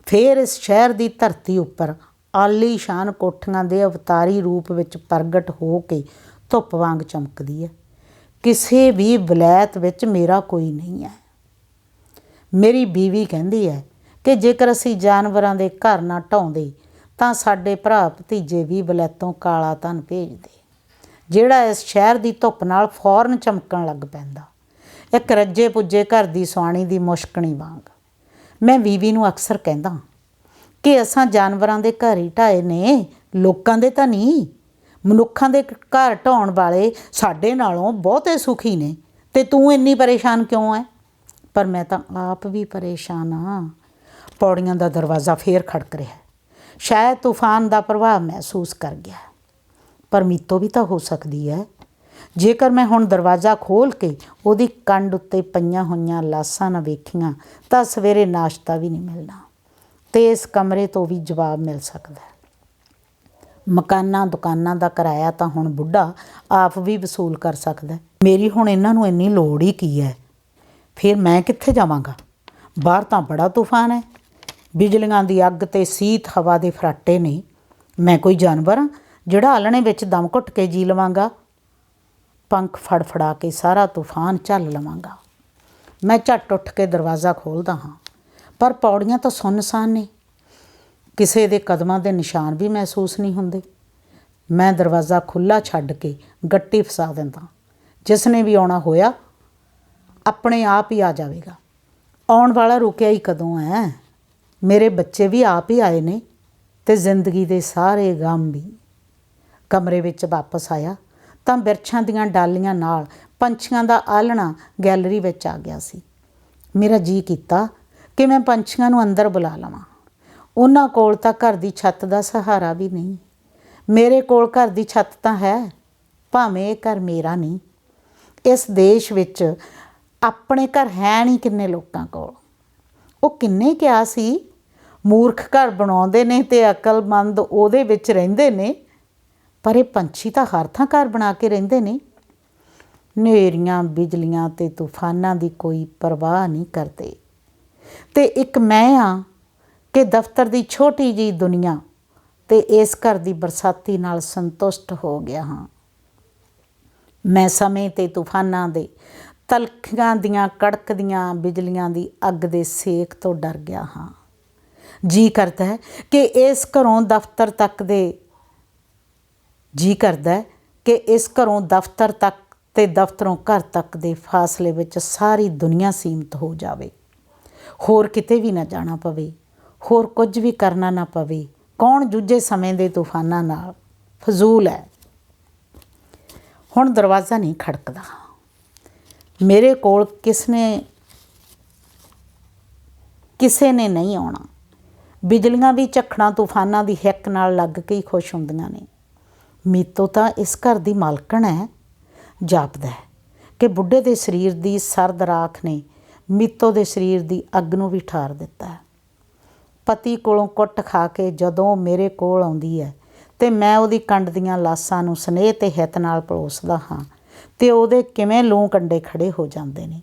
[SPEAKER 1] ਫੇਰ ਇਸ ਸ਼ਹਿਰ ਦੀ ਧਰਤੀ ਉੱਪਰ ਆਲੀਸ਼ਾਨ ਕੋਠੀਆਂ ਦੇ ਅਵਤਾਰੀ ਰੂਪ ਵਿੱਚ ਪ੍ਰਗਟ ਹੋ ਕੇ ਧੁੱਪ ਵਾਂਗ ਚਮਕਦੀ ਹੈ ਕਿਸੇ ਵੀ ਵਲੈਤ ਵਿੱਚ ਮੇਰਾ ਕੋਈ ਨਹੀਂ ਹੈ। ਮੇਰੀ ਬੀਵੀ ਕਹਿੰਦੀ ਹੈ ਕਿ ਜੇਕਰ ਅਸੀਂ ਜਾਨਵਰਾਂ ਦੇ ਘਰ ਨਾ ਢਾਉਂਦੇ ਤਾਂ ਸਾਡੇ ਭਰਾ ਭਤੀਜੇ ਵੀ ਵਲੈਤੋਂ ਕਾਲਾ ਧਨ ਭੇਜਦੇ। ਜਿਹੜਾ ਇਸ ਸ਼ਹਿਰ ਦੀ ਧੁੱਪ ਨਾਲ ਫੌਰਨ ਚਮਕਣ ਲੱਗ ਪੈਂਦਾ। ਇੱਕ ਰੱਜੇ ਪੁੱਜੇ ਘਰ ਦੀ ਸੁਆਣੀ ਦੀ ਮੁਸ਼ਕਣੀ ਵਾਂਗ। ਮੈਂ ਵੀਵੀ ਨੂੰ ਅਕਸਰ ਕਹਿੰਦਾ, ਕਿ ਅਸਾਂ ਜਾਨਵਰਾਂ ਦੇ ਘਰ ਹੀ ਢਾਏ ਨੇ, ਲੋਕਾਂ ਦੇ ਤਾਂ ਨਹੀਂ ਮਨੁੱਖਾਂ ਦੇ ਘਰ ਢਾਉਣ ਵਾਲੇ ਸਾਡੇ ਨਾਲੋਂ ਬਹੁਤੇ ਸੁਖੀ ਨੇ। ਤੇ ਤੂੰ ਇੰਨੀ ਪਰੇਸ਼ਾਨ ਕਿਉਂ ਹੈ ਪਰ ਮੈਂ ਤਾਂ ਆਪ ਵੀ ਪਰੇਸ਼ਾਨ ਆ। ਪੌੜੀਆਂ ਦਾ ਦਰਵਾਜ਼ਾ ਫੇਰ ਖੜਕ ਰਿਹਾ। ਸ਼ਾਇਦ ਤੂਫਾਨ ਦਾ ਪ੍ਰਭਾਵ ਮਹਿਸੂਸ ਕਰ ਗਿਆ। ਪਰ ਮੀਤੋਂ ਵੀ ਤਾਂ ਹੋ ਸਕਦੀ ਹੈ। ਜੇਕਰ ਮੈਂ ਹੁਣ ਦਰਵਾਜ਼ਾ ਖੋਲ ਕੇ ਉਹਦੀ ਕੰਡ ਉੱਤੇ ਪਈਆਂ ਹੋਈਆਂ ਲਾਸਾਂ ਨਾ ਵੇਖੀਆਂ, ਤਾਂ ਸਵੇਰੇ ਨਾਸ਼ਤਾ ਵੀ ਨਹੀਂ ਮਿਲਣਾ। ਤੇ ਇਸ ਕਮਰੇ ਤੋਂ ਵੀ ਜਵਾਬ ਮਿਲ ਸਕਦਾ ਹੈ। ਮਕਾਨਾਂ, ਦੁਕਾਨਾਂ ਦਾ ਕਿਰਾਇਆ ਤਾਂ ਹੁਣ ਬੁੱਢਾ ਆਪ ਵੀ ਵਸੂਲ ਕਰ ਸਕਦਾ ਮੇਰੀ ਹੁਣ ਇਹਨਾਂ ਨੂੰ ਇੰਨੀ ਲੋੜ ਹੀ ਕੀ ਹੈ? ਫਿਰ ਮੈਂ ਕਿੱਥੇ ਜਾਵਾਂਗਾ? ਬਾਹਰ ਤਾਂ ਬੜਾ ਤੂਫਾਨ ਹੈ। ਬਿਜਲੀਆਂ ਦੀ ਅੱਗ ਤੇ ਸੀਤ ਹਵਾ ਦੇ ਫਰਾਟੇ ਨੇ। ਮੈਂ ਕੋਈ ਜਾਨਵਰ ਹਾਂ? ਜਿਹੜਾ ਆਲਣੇ ਵਿੱਚ ਦਮ ਘੁੱਟ ਕੇ ਜੀ ਲਵਾਂਗਾ, ਪੰਖ ਫੜਫੜਾ ਕੇ ਸਾਰਾ ਤੂਫਾਨ ਝੱਲ ਲਵਾਂਗਾ। ਮੈਂ ਝੱਟ ਉੱਠ ਕੇ ਦਰਵਾਜ਼ਾ ਖੋਲਦਾ ਹਾਂ, ਪਰ ਪੌੜੀਆਂ ਤਾਂ ਸੁੰਨਸਾਨ ਨੇ। ਕਿਸੇ ਦੇ ਕਦਮਾਂ ਦੇ ਨਿਸ਼ਾਨ ਵੀ ਮਹਿਸੂਸ ਨਹੀਂ ਹੁੰਦੇ। ਮੈਂ ਦਰਵਾਜ਼ਾ ਖੁੱਲਾ ਛੱਡ ਕੇ ਗੱਟੀ ਫਸਾ ਦਿੰਦਾ, ਜਿਸ ਨੇ ਵੀ ਆਉਣਾ ਹੋਇਆ, ਆਪਣੇ ਆਪ ਹੀ ਆ ਜਾਵੇਗਾ। ਆਉਣ ਵਾਲਾ ਰੁਕਿਆ ਹੀ ਕਦੋਂ ਹੈ ਮੇਰੇ ਬੱਚੇ ਵੀ ਆਪ ਹੀ ਆਏ ਨੇ ਤੇ ਜ਼ਿੰਦਗੀ ਦੇ ਸਾਰੇ ਗਮ ਵੀ। ਕਮਰੇ ਵਿੱਚ ਵਾਪਸ ਆਇਆ ਤਾਂ ਬਿਰਛਾਂ ਦੀਆਂ ਡਾਲੀਆਂ ਨਾਲ ਪੰਛੀਆਂ ਦਾ ਆਲਣਾ ਗੈਲਰੀ ਵਿੱਚ ਆ ਗਿਆ ਸੀ। ਮੇਰਾ ਜੀ ਕੀਤਾ ਕਿ ਮੈਂ ਪੰਛੀਆਂ ਨੂੰ ਅੰਦਰ ਬੁਲਾ ਲਵਾਂ। ਉਹਨਾਂ ਕੋਲ ਤਾਂ ਘਰ ਦੀ ਛੱਤ ਦਾ ਸਹਾਰਾ ਵੀ ਨਹੀਂ। ਮੇਰੇ ਕੋਲ ਘਰ ਦੀ ਛੱਤ ਤਾਂ ਹੈ, ਭਾਵੇਂ ਇਹ ਘਰ ਮੇਰਾ ਨਹੀਂ। ਇਸ ਦੇਸ਼ ਵਿੱਚ ਆਪਣੇ ਘਰ ਹੈ ਨਹੀਂ ਕਿੰਨੇ ਲੋਕਾਂ ਕੋਲ। ਉਹ ਕਿੰਨੇ ਕਿਹਾ ਸੀ? ਮੂਰਖ ਘਰ ਬਣਾਉਂਦੇ ਨੇ ਤੇ ਅਕਲਮੰਦ ਉਹਦੇ ਵਿੱਚ ਰਹਿੰਦੇ ਨੇ। ਪਰ ਇਹ ਪੰਛੀ ਤਾਂ ਹਰ ਥਾਂ ਘਰ ਬਣਾ ਕੇ ਰਹਿੰਦੇ ਨੇ। ਨੇਰੀਆਂ ਬਿਜਲੀਆਂ ਤੇ ਤੂਫਾਨਾਂ ਦੀ ਕੋਈ ਪਰਵਾਹ ਨਹੀਂ ਕਰਦੇ। ਤੇ ਇੱਕ ਮੈਂ ਆ ਕਿ ਦਫ਼ਤਰ ਦੀ ਛੋਟੀ ਜੀ ਦੁਨੀਆ ਤੇ ਇਸ ਘਰ ਦੀ ਬਰਸਾਤੀ ਨਾਲ ਸੰਤੁਸ਼ਟ ਹੋ ਗਿਆ ਹਾਂ। ਮੈਂ ਸਮੇਂ ਤੇ ਤੂਫਾਨਾਂ ਦੇ, ਤਲਖੀਆਂ ਦੀਆਂ ਕੜਕਦੀਆਂ ਬਿਜਲੀਆਂ ਦੀ ਅੱਗ ਦੇ ਸੇਕ ਤੋਂ ਡਰ ਗਿਆ ਹਾਂ। ਜੀ ਕਰਦਾ ਹੈ ਕਿ ਇਸ ਘਰੋਂ ਦਫ਼ਤਰ ਤੱਕ ਦੇ ਜੀ ਕਰਦਾ ਕਿ ਇਸ ਘਰੋਂ ਦਫ਼ਤਰ ਤੱਕ ਤੇ ਦਫ਼ਤਰੋਂ ਘਰ ਤੱਕ ਦੇ ਫਾਸਲੇ ਵਿੱਚ ਸਾਰੀ ਦੁਨੀਆ ਸੀਮਤ ਹੋ ਜਾਵੇ। ਹੋਰ ਕਿਤੇ ਵੀ ਨਾ ਜਾਣਾ ਪਵੇ, ਹੋਰ ਕੁਝ ਵੀ ਕਰਨਾ ਨਾ ਪਵੇ, ਕੌਣ ਜੂਝੇ ਸਮੇਂ ਦੇ ਤੂਫਾਨਾਂ ਨਾਲ? ਫਜ਼ੂਲ ਹੈ। ਹੁਣ ਦਰਵਾਜ਼ਾ ਨਹੀਂ ਖੜਕਦਾ। ਮੇਰੇ ਕੋਲ ਕਿਸਨੇ, ਕਿਸੇ ਨੇ ਨਹੀਂ ਆਉਣਾ। ਬਿਜਲੀਆਂ ਵੀ ਝੱਖਣਾ ਤੂਫਾਨਾਂ ਦੀ ਹਿੱਕ ਨਾਲ ਲੱਗ ਕੇ ਹੀ ਖੁਸ਼ ਹੁੰਦੀਆਂ ਨੇ। ਮੀਤੋ ਤਾਂ ਇਸ ਘਰ ਦੀ ਮਾਲਕਣ ਹੈ, ਜਾਪਦਾ ਹੈ ਕਿ ਬੁੱਢੇ ਦੇ ਸਰੀਰ ਦੀ ਸਰਦ ਰਾਖ ਨੇ ਮੀਤੋ ਦੇ ਸਰੀਰ ਦੀ ਅੱਗ ਨੂੰ ਵੀ ਠਾਰ ਦਿੱਤਾ ਹੈ। ਪਤੀ ਕੋਲੋਂ ਕੁੱਟ ਖਾ ਕੇ ਜਦੋਂ ਮੇਰੇ ਕੋਲ ਆਉਂਦੀ ਹੈ ਤੇ ਮੈਂ ਉਹਦੀ ਕੰਡ ਦੀਆਂ ਲਾਸਾਂ ਨੂੰ ਸਨੇਹ ਤੇ ਹਿੱਤ ਨਾਲ ਪਲੋਸਦਾ ਹਾਂ ਤੇ ਉਹਦੇ ਕਿਵੇਂ ਲੂੰ ਕੰਡੇ ਖੜੇ ਹੋ ਜਾਂਦੇ ਨੇ।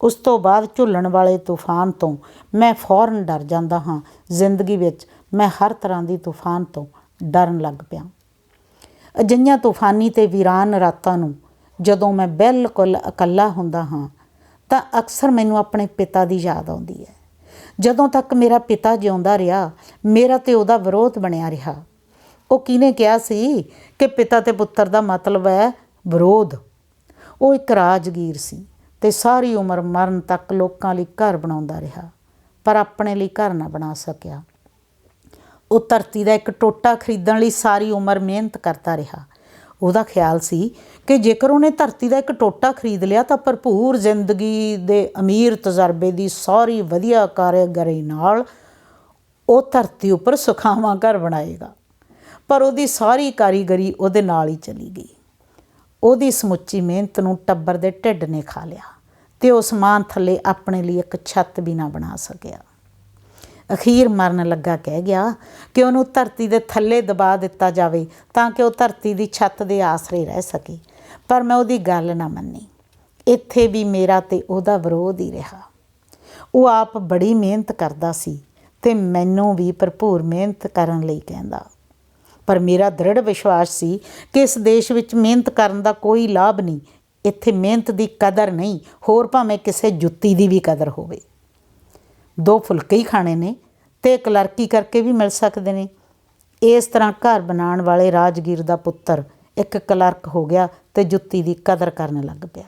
[SPEAKER 1] ਉਸ ਤੋਂ ਬਾਅਦ ਝੁੱਲਣ ਵਾਲੇ ਤੂਫਾਨ ਤੋਂ ਮੈਂ ਫੌਰਨ ਡਰ ਜਾਂਦਾ ਹਾਂ। ਜ਼ਿੰਦਗੀ ਵਿੱਚ ਮੈਂ ਹਰ ਤਰ੍ਹਾਂ ਦੀ ਤੂਫਾਨ ਤੋਂ ਡਰਨ ਲੱਗ ਪਿਆ। ਅਜਿਹੀਆਂ ਤੂਫਾਨੀ ਤੇ ਵੀਰਾਨ ਰਾਤਾਂ ਨੂੰ ਜਦੋਂ ਮੈਂ ਬਿਲਕੁਲ ਇਕੱਲਾ ਹੁੰਦਾ ਹਾਂ, ਤਾਂ ਅਕਸਰ ਮੈਨੂੰ ਆਪਣੇ ਪਿਤਾ ਦੀ ਯਾਦ ਆਉਂਦੀ ਹੈ। ਜਦੋਂ ਤੱਕ ਮੇਰਾ ਪਿਤਾ ਜਿਉਂਦਾ ਰਿਹਾ, ਮੇਰਾ ਤੇ ਉਹਦਾ ਵਿਰੋਧ ਬਣਿਆ ਰਿਹਾ। ਉਹ ਕਿਹਨੇ ਕਿਹਾ ਸੀ ਕਿ ਪਿਤਾ ਤੇ ਪੁੱਤਰ ਦਾ ਮਤਲਬ ਹੈ ਵਿਰੋਧ? ਉਹ ਇੱਕ ਰਾਜਗੀਰ ਸੀ ਤੇ ਸਾਰੀ ਉਮਰ ਮਰਨ ਤੱਕ ਲੋਕਾਂ ਲਈ ਘਰ ਬਣਾਉਂਦਾ ਰਿਹਾ, ਪਰ ਆਪਣੇ ਲਈ ਘਰ ਨਾ ਬਣਾ ਸਕਿਆ। ਉਹ ਧਰਤੀ ਦਾ ਇੱਕ ਟੋਟਾ ਖਰੀਦਣ ਲਈ ਸਾਰੀ ਉਮਰ ਮਿਹਨਤ ਕਰਦਾ ਰਿਹਾ। ਉਹਦਾ ਖਿਆਲ ਸੀ ਕਿ ਜੇਕਰ ਉਹਨੇ ਧਰਤੀ ਦਾ ਇੱਕ ਟੋਟਾ ਖਰੀਦ ਲਿਆ ਤਾਂ ਭਰਪੂਰ ਜ਼ਿੰਦਗੀ ਦੇ ਅਮੀਰ ਤਜਰਬੇ ਦੀ ਸਾਰੀ ਵਧੀਆ ਕਾਰਗਰੀ ਨਾਲ ਉਹ ਧਰਤੀ ਉੱਪਰ ਸੁਖਾਵਾਂ ਘਰ ਬਣਾਏਗਾ। ਪਰ ਉਹਦੀ ਸਾਰੀ ਕਾਰੀਗਰੀ ਉਹਦੇ ਨਾਲ ਹੀ ਚਲੀ ਗਈ। ਉਹਦੀ ਸਮੁੱਚੀ ਮਿਹਨਤ ਨੂੰ ਟੱਬਰ ਦੇ ਢਿੱਡ ਨੇ ਖਾ ਲਿਆ ਤੇ ਉਸ ਮਾਨ ਥੱਲੇ ਆਪਣੇ ਲਈ ਇੱਕ ਛੱਤ ਵੀ ਨਾ ਬਣਾ ਸਕਿਆ। ਅਖੀਰ ਮਰਨ ਲੱਗਾ ਕਹਿ ਗਿਆ ਕਿ ਉਹਨੂੰ ਧਰਤੀ ਦੇ ਥੱਲੇ ਦਬਾ ਦਿੱਤਾ ਜਾਵੇ ਤਾਂ ਕਿ ਉਹ ਧਰਤੀ ਦੀ ਛੱਤ ਦੇ ਆਸਰੇ ਰਹਿ ਸਕੇ। ਪਰ ਮੈਂ ਉਹਦੀ ਗੱਲ ਨਾ ਮੰਨੀ। ਇੱਥੇ ਵੀ ਮੇਰਾ ਤੇ ਉਹਦਾ ਵਿਰੋਧ ਹੀ ਰਿਹਾ। ਉਹ ਆਪ ਬੜੀ ਮਿਹਨਤ ਕਰਦਾ ਸੀ ਤੇ ਮੈਨੂੰ ਵੀ ਭਰਪੂਰ ਮਿਹਨਤ ਕਰਨ ਲਈ ਕਹਿੰਦਾ। ਪਰ ਮੇਰਾ ਦ੍ਰਿੜ ਵਿਸ਼ਵਾਸ ਸੀ ਕਿ ਇਸ ਦੇਸ਼ ਵਿੱਚ ਮਿਹਨਤ ਕਰਨ ਦਾ ਕੋਈ ਲਾਭ ਨਹੀਂ। ਇੱਥੇ ਮਿਹਨਤ ਦੀ ਕਦਰ ਨਹੀਂ, ਹੋਰ ਭਾਵੇਂ ਕਿਸੇ ਜੁੱਤੀ ਦੀ ਵੀ ਕਦਰ ਹੋਵੇ। ਦੋ ਫੁਲਕੇ ਹੀ ਖਾਣੇ ਨੇ ਤੇ ਕਲਰਕੀ ਕਰਕੇ ਵੀ ਮਿਲ ਸਕਦੇ ਨੇ। ਇਸ ਤਰ੍ਹਾਂ ਘਰ ਬਣਾਉਣ ਵਾਲੇ ਰਾਜਗੀਰ ਦਾ ਪੁੱਤਰ ਇੱਕ ਕਲਰਕ ਹੋ ਗਿਆ ਤੇ ਜੁੱਤੀ ਦੀ ਕਦਰ ਕਰਨ ਲੱਗ ਪਿਆ।